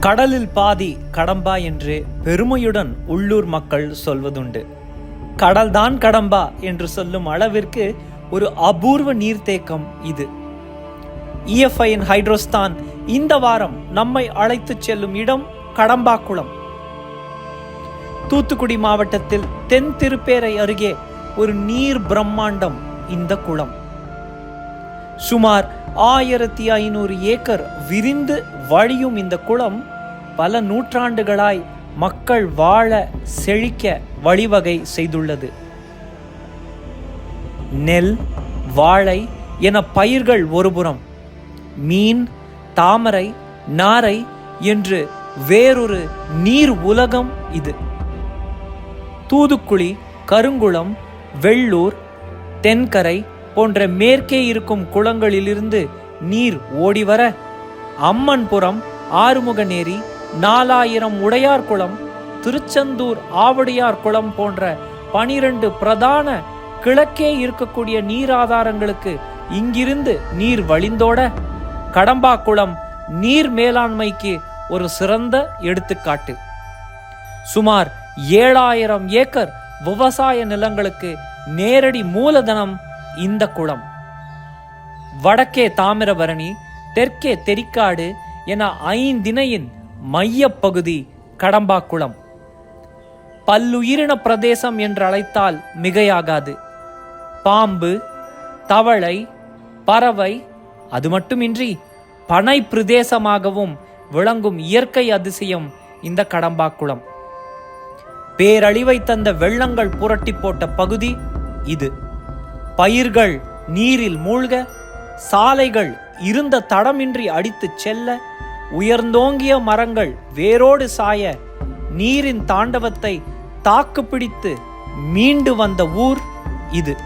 கடலில் பாதி கடம்பா என்று பெருமையுடன் உள்ளூர் மக்கள் சொல்வதுண்டு. கடல்தான் கடம்பா என்று சொல்லும் அளவிற்கு ஒரு அபூர்வ நீர்த்தேக்கம் இது. இஎஃப்ஐயின் ஹைட்ரோஸ்தான் இந்த வாரம் நம்மை அழைத்துச் செல்லும் இடம் கடம்பாக்குளம். தூத்துக்குடி மாவட்டத்தில் தென் திருப்பேரை அருகே ஒரு நீர் பிரம்மாண்டம் இந்த குளம். சுமார் ஆயிரத்தி ஐநூறு ஏக்கர் விரிந்து வழியும் இந்த குளம் பல நூற்றாண்டுகளாய் மக்கள் வாழ செழிக்க வழிவகை செய்துள்ளது. நெல் வாழை என பயிர்கள் ஒருபுறம் மீன் தாமரை நாரை என்று வேறொரு நீர் உலகம் இது. தூதுக்குழி கருங்குளம் வெள்ளூர் தென்கரை போன்ற மேற்கே இருக்கும் குளங்களிலிருந்து நீர் ஓடிவர அம்மன்புரம் ஆறுமுகநேரி நாலாயிரம் உடையார் குளம் திருச்செந்தூர் ஆவடியார் குளம் போன்ற பனிரெண்டு பிரதான கிழக்கே இருக்கக்கூடிய நீராதாரங்களுக்கு இங்கிருந்து நீர் வழிந்தோட கடம்பாக்குளம் நீர் மேலாண்மைக்கு ஒரு சிறந்த எடுத்துக்காட்டு. சுமார் ஏழாயிரம் ஏக்கர் விவசாய நிலங்களுக்கு நேரடி மூலதனம் இந்த குளம். வடக்கே தாமிரபரணி தெற்கே தெரிக்காடு என ஐந்திணையின் மையப்பகுதி கடம்பாக்குளம் பல்லுயிரின பிரதேசம் என்று அழைத்தால் மிகையாகாது. பாம்பு தவளை பறவை அது மட்டுமின்றி பனை பிரதேசமாகவும் விளங்கும் இயற்கை அதிசயம் இந்த கடம்பாக்குளம் பேரழிவை தந்த வெள்ளங்கள் புரட்டி போட்ட பகுதி இது. பயிர்கள் நீரில் மூழ்க சாலைகள் இருந்த தடமின்றி அடித்துச் செல்ல உயர்ந்தோங்கிய மரங்கள் வேரோடு சாய நீரின் தாண்டவத்தை தாக்கு பிடித்து மீண்டு வந்த ஊர் இது.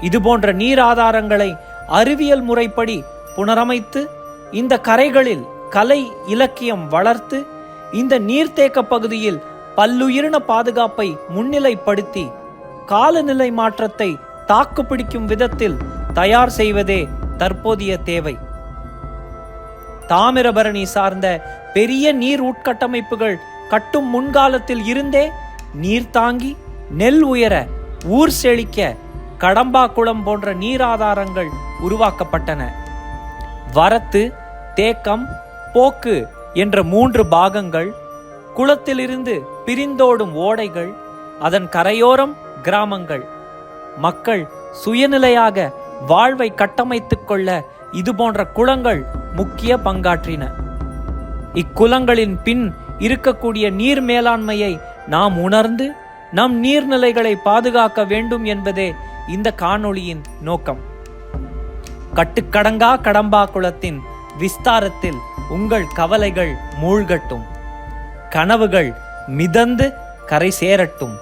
இது போன்ற நீர் ஆதாரங்களை அறிவியல் முறைப்படி புனரமைத்து இந்த கரைகளில் கலை இலக்கியம் வளர்த்து இந்த நீர்த்தேக்க பகுதியில் பல்லுயிரின பாதுகாப்பை முன்னிலைப்படுத்தி காலநிலை மாற்றத்தை தாக்குப்பிடிக்கும் விதத்தில் தயார் செய்வதே தற்போதைய தேவை. தாமிரபரணி சார்ந்த பெரிய நீர் உட்கட்டமைப்புகள் கட்டும் முன்காலத்தில் இருந்தே நீர் தாங்கி நெல் உயர ஊர் செழிக்க கடம்பாக்குளம் போன்ற நீராதாரங்கள் உருவாக்கப்பட்டன. வரத்து தேக்கம் போக்கு என்ற மூன்று பாகங்கள் குளத்திலிருந்து பிரிந்தோடும் ஓடைகள் அதன் கரையோரம் கிராமங்கள். மக்கள் சுயநிலையாக வாழ்வை கட்டமைத்துக் கொள்ள இது போன்ற குளங்கள் முக்கிய பங்காற்றின. இக்குளங்களின் பின் இருக்கக்கூடிய நீர் மேலாண்மையை நாம் உணர்ந்து நம் நீர்நிலைகளை பாதுகாக்க வேண்டும் என்பதே இந்த காணொளியின் நோக்கம். கட்டுக்கடங்கா கடம்பா குளத்தின் விஸ்தாரத்தில் உங்கள் கவலைகள் மூழ்கட்டும். கனவுகள் மிதந்து கரை சேரட்டும்.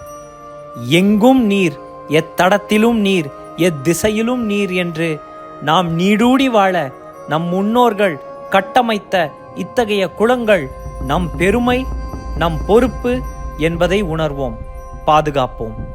எங்கும் நீர் எத்தடத்திலும் நீர் எத்திசையிலும் நீர் என்று நாம் நீடூடி வாழ நம் முன்னோர்கள் கட்டமைத்த இத்தகைய குளங்கள் நம் பெருமை நம் பொறுப்பு என்பதை உணர்வோம் பாதுகாப்போம்.